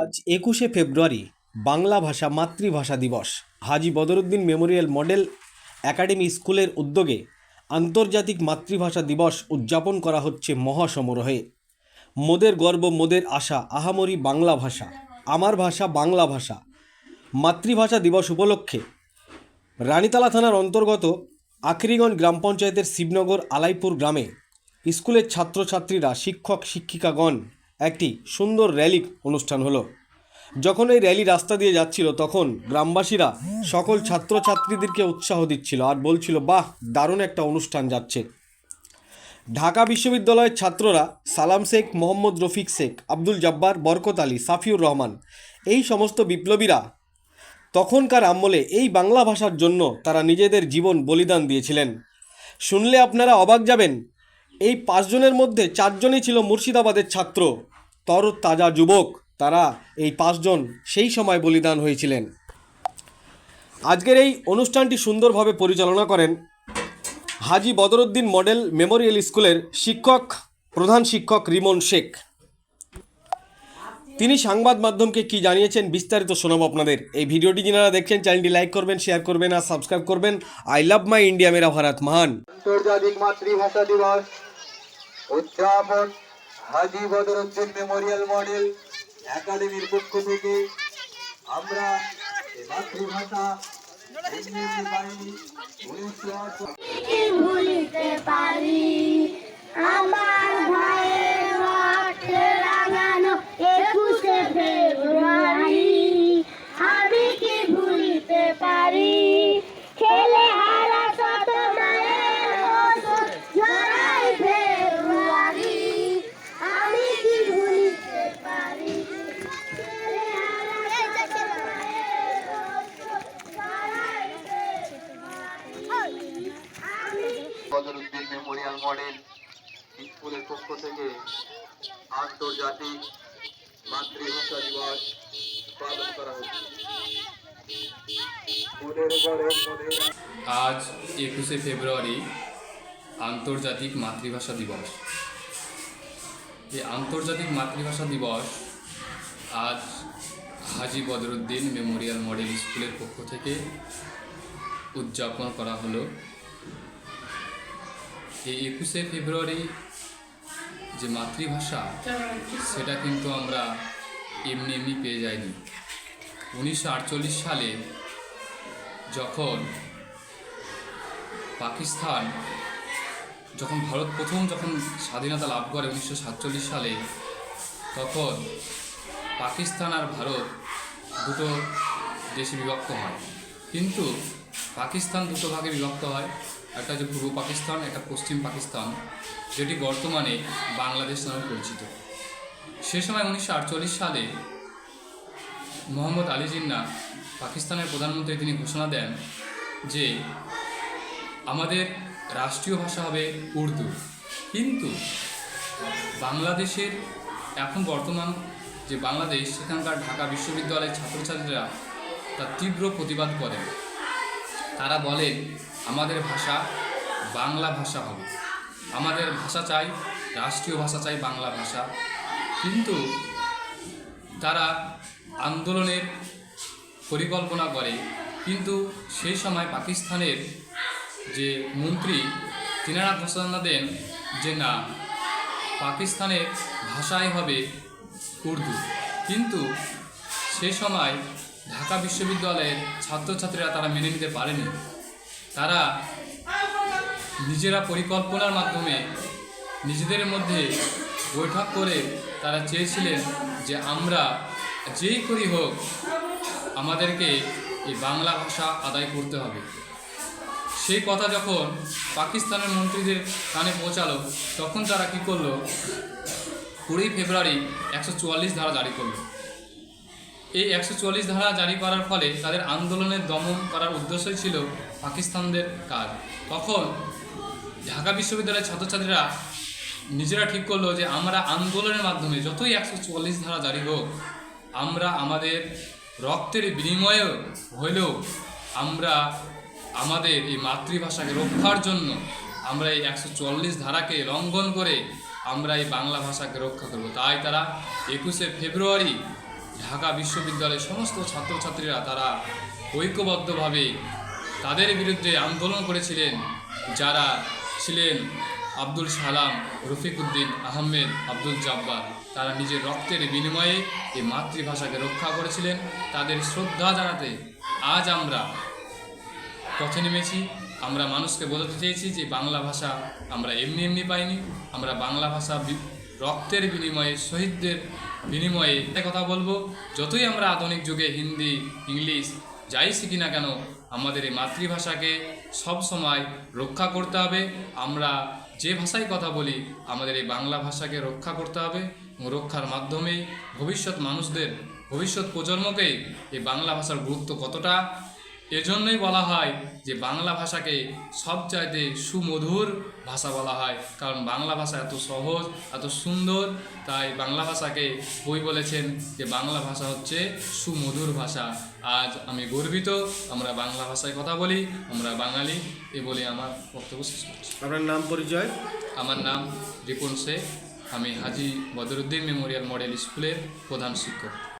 আজ একুশে ফেব্রুয়ারি বাংলা ভাষা মাতৃভাষা দিবস। Haji Badruddin memorial model academy স্কুলের উদ্যোগে আন্তর্জাতিক মাতৃভাষা দিবস উদযাপন করা হচ্ছে মহাসমারোহে। মোদের গর্ব, মোদের আশা, আহামরি বাংলা ভাষা, আমার ভাষা বাংলা ভাষা। মাতৃভাষা দিবস উপলক্ষে রানীতলা থানার অন্তর্গত আখরিগঞ্জ গ্রাম পঞ্চায়েতের শিবনগর আলাইপুর গ্রামে স্কুলের ছাত্রছাত্রীরা, শিক্ষক, শিক্ষিকাগণ একটি সুন্দর র্যালি অনুষ্ঠান হলো। যখন এই র্যালি রাস্তা দিয়ে যাচ্ছিল, তখন গ্রামবাসীরা সকল ছাত্রছাত্রীদেরকে উৎসাহ দিচ্ছিল আর বলছিল, বাহ, দারুণ একটা অনুষ্ঠান যাচ্ছে। ঢাকা বিশ্ববিদ্যালয়ের ছাত্ররা সালাম শেখ, মোহাম্মদ রফিক শেখ, আব্দুল জব্বার, বরকত আলী, সাফিউর রহমান, এই সমস্ত বিপ্লবীরা তখনকার আমলে এই বাংলা ভাষার জন্য তারা নিজেদের জীবন বলিদান দিয়েছিলেন। শুনলে আপনারা অবাক যাবেন এই পাঁচজনের মধ্যে চারজনই ছিল মুর্শিদাবাদের ছাত্র। তর তাজা যুবক, তারা এই পাঁচজন সেই সময় বলিদান হয়েছিলেন। আজকের এই অনুষ্ঠানটি সুন্দরভাবে পরিচালনা করেন হাজি বদরুদ্দিন মডেল মেমোরিয়াল স্কুলের শিক্ষক, প্রধান শিক্ষক রিমন শেখ। তিনি সংবাদ মাধ্যমকে কি জানিয়েছেন বিস্তারিত শোনাবো আপনাদের। এই ভিডিওটি যারা দেখছেন, চ্যানেলটি লাইক করবেন, শেয়ার করবেন আর সাবস্ক্রাইব করবেন। আই লাভ মাই ইন্ডিয়া, মেরা ভারত, মহান। মাতৃভাষা দিবস। উদযাপন হাজি বদরুদ্দিন মেমোরিয়াল মডেল একাডেমির পক্ষ থেকে আমরা মাতৃভাষা ভুলিতে আমার মডেল স্কুলের পক্ষ থেকে আন্তর্জাতিক মাতৃভাষা দিবস পালন করা হচ্ছে। আজ একুশে ফেব্রুয়ারি আন্তর্জাতিক মাতৃভাষা দিবস। এই আন্তর্জাতিক মাতৃভাষা দিবস আজ হাজি বদরুদ্দিন মেমোরিয়াল মডেল স্কুলের পক্ষ থেকে উদযাপন করা হলো। এই একুশে ফেব্রুয়ারি যে মাতৃভাষা, সেটা কিন্তু আমরা এমনি এমনি পেয়ে যাইনি। উনিশশো আটচল্লিশ সালে যখন পাকিস্তান, যখন ভারত প্রথম যখন স্বাধীনতা লাভ করে উনিশশো সাতচল্লিশ সালে, তখন পাকিস্তান আর ভারত দুটো দেশে বিভক্ত হয়। কিন্তু পাকিস্তান দুটো ভাগে বিভক্ত হয়। একটা হচ্ছে পূর্ব পাকিস্তান, একটা পশ্চিম পাকিস্তান, যেটি বর্তমানে বাংলাদেশ নামে পরিচিত। সে সময় উনিশশো আটচল্লিশ সালে মোহাম্মদ আলী জিন্না পাকিস্তানের প্রধানমন্ত্রী তিনি ঘোষণা দেন যে আমাদের রাষ্ট্রীয় ভাষা হবে উর্দু। কিন্তু বাংলাদেশের এখন বর্তমান যে বাংলাদেশ, সেখানকার ঢাকা বিশ্ববিদ্যালয়ের ছাত্রছাত্রীরা তার তীব্র প্রতিবাদ করেন। তারা বলেন আমাদের ভাষা বাংলা ভাষা হবে। আমাদের ভাষা চাই, রাষ্ট্রীয় ভাষা চাই বাংলা ভাষা। কিন্তু তারা আন্দোলনের পরিকল্পনা করে। কিন্তু সেই সময় পাকিস্তানের যে মন্ত্রী, তিনারা ঘোষণা দেন যে, না, পাকিস্তানের ভাষাই হবে উর্দু। কিন্তু সেই সময় ঢাকা বিশ্ববিদ্যালয়ের ছাত্রছাত্রীরা তারা মেনে নিতে পারেনি। তারা নিজেরা পরিকল্পনার মাধ্যমে নিজেদের মধ্যে বৈঠক করে তারা চেয়েছিলেন যে আমরা যেই করি হোক, আমাদেরকে এই বাংলা ভাষা আদায় করতে হবে। সেই কথা যখন পাকিস্তানের মন্ত্রীদের কানে পৌঁছালো, তখন তারা কী করল? কুড়ি ফেব্রুয়ারি একশো চুয়াল্লিশ ধারা জারি করল। এই একশো চুয়াল্লিশ ধারা জারি করার ফলে তাদের আন্দোলনের দমন করার উদ্দেশ্যই ছিল পাকিস্তানদের কাজ। তখন ঢাকা বিশ্ববিদ্যালয়ের ছাত্রছাত্রীরা নিজেরা ঠিক করল যে, আমরা আন্দোলনের মাধ্যমে যতই একশো চুয়াল্লিশ ধারা জারি হোক, আমরা আমাদের রক্তের বিনিময়ে হলেও আমরা আমাদের এই মাতৃভাষাকে রক্ষার জন্য আমরা এই একশো চল্লিশ ধারাকে লঙ্ঘন করে আমরা এই বাংলা ভাষাকে রক্ষা করব। তাই তারা একুশে ফেব্রুয়ারি ঢাকা বিশ্ববিদ্যালয়ের সমস্ত ছাত্রছাত্রীরা তারা ঐক্যবদ্ধভাবে তাদের বিরুদ্ধে আন্দোলন করেছিলেন, যারা ছিলেন আব্দুল সালাম, রফিকুদ্দিন আহমেদ, আব্দুল জাব্বার। তারা নিজের রক্তের বিনিময়ে এই মাতৃভাষাকে রক্ষা করেছিলেন। তাদের শ্রদ্ধা জানাতে আজ আমরা পথে নেমেছি। আমরা মানুষকে বোঝাতে চেয়েছি যে বাংলা ভাষা আমরা এমনি এমনি পাইনি। আমরা বাংলা ভাষা রক্তের বিনিময়ে শহীদদের বিনিময়ে এটা কথা বলব। যতই আমরা আধুনিক যুগে হিন্দি, ইংলিশ যাই শিখি না কেন, আমাদের এই মাতৃভাষাকে সবসময় রক্ষা করতে হবে। আমরা যে ভাষায় কথা বলি, আমাদের এই বাংলা ভাষাকে রক্ষা করতে হবে রক্ষার মাধ্যমে ভবিষ্যৎ মানুষদের, ভবিষ্যৎ প্রজন্মকেই এই বাংলা ভাষার গুরুত্ব কতটা এজন্যই বলা হয় যে বাংলা ভাষাকে সবচাইতে সুমধুর ভাষা বলা হয়। কারণ বাংলা ভাষা এত সহজ এত সুন্দর তাই বাংলা ভাষাকে বই বলেছেন যে বাংলা ভাষা হচ্ছে সুমধুর ভাষা। আজ আমি গর্বিত আমরা বাংলা ভাষায় কথা বলি আমরা বাঙালি এ বলে আমার বক্তব্য শেষ করছি। আপনার নাম পরিচয়? আমার নাম রিপন শেখ আমি হাজি বদরুদ্দিন মেমোরিয়াল মডেল স্কুলের প্রধান শিক্ষক।